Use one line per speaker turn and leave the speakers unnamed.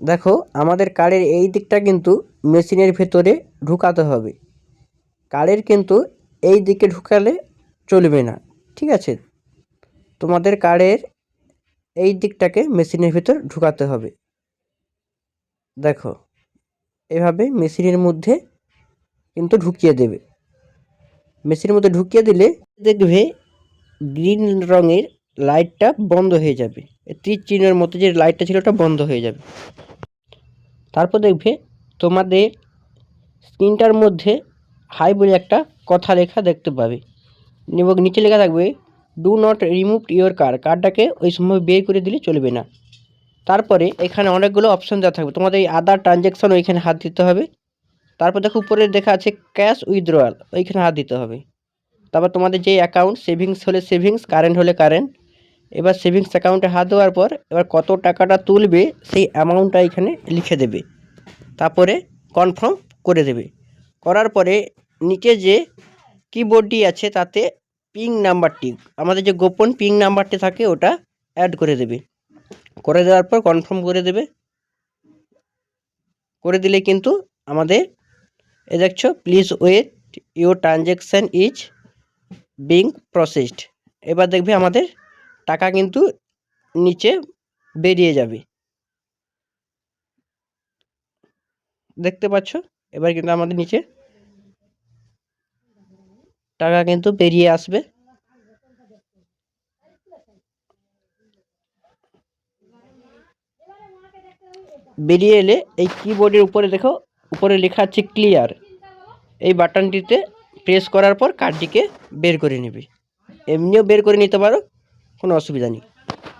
দেখো, আমাদের কার্ডের এই দিকটা কিন্তু মেশিনের ভেতরে ঢুকাতে হবে। কার্ডের কিন্তু এই দিকে ঢুকালে চলবে না, ঠিক আছে? তোমাদের কার্ডের এই দিকটাকে মেশিনের ভিতর ঢুকাতে হবে। দেখো, এভাবে মেশিনের মধ্যে কিন্তু ঢুকিয়ে দেবে। মেশিনের মধ্যে ঢুকিয়ে দিলে দেখবে গ্রিন রঙের লাইটটা বন্ধ হয়ে যাবে। তীর চিহ্নের মতো যে লাইটটা ছিল ওটা বন্ধ হয়ে যাবে। তারপর দেখবে তোমাদের স্ক্রিনটার মধ্যে হাই বলে একটা কথা লেখা দেখতে পাবে। এবং নিচে লেখা থাকবে do not remove your card কার্ডটাকে ওই সময় বের করে দিলে চলবে না। তারপরে এখানে অনেকগুলো অপশন দেওয়া থাকবে। তোমাদের এই আদার ট্রানজ্যাকশন ওইখানে হাত দিতে হবে। তারপর দেখো উপরে দেখা আছে ক্যাশ উইথড্রয়াল ওইখানে হাত দিতে হবে। তারপর তোমাদের যে অ্যাকাউন্ট সেভিংস হলে সেভিংস কারেন্ট হলে কারেন্ট এবার সেভিংস অ্যাকাউন্টে হাত দেওয়ার পর এবার কত টাকাটা তুলবে সেই অ্যামাউন্টটা এখানে লিখে দেবে। তারপরে কনফার্ম করে দেবে। করার পরে নিচে যে কিবোর্ডটি আছে তাতে পিং নাম্বারটি আমাদের যে গোপন পিং নাম্বারটি থাকে ওটা অ্যাড করে দেবে। করে দেওয়ার পর কনফার্ম করে দেবে। করে দিলে কিন্তু আমাদের, এ দেখছ please wait your transaction is being processed এবার দেখবে আমাদের টাকা কিন্তু নিচে বেরিয়ে যাবে। দেখতে পাচ্ছ? এবার কিন্তু আমাদের নিচে টাকা কিন্তু বেরিয়ে আসবে। বেরিয়ে এলে এই কিবোর্ডের উপরে দেখো, উপরে লেখা আছে ক্লিয়ার এই বাটনটিতে প্রেস করার পর কার্ডটিকে বের করে নেবে। এমনিও বের করে নিতে পারো কোনো অসুবিধা নেই।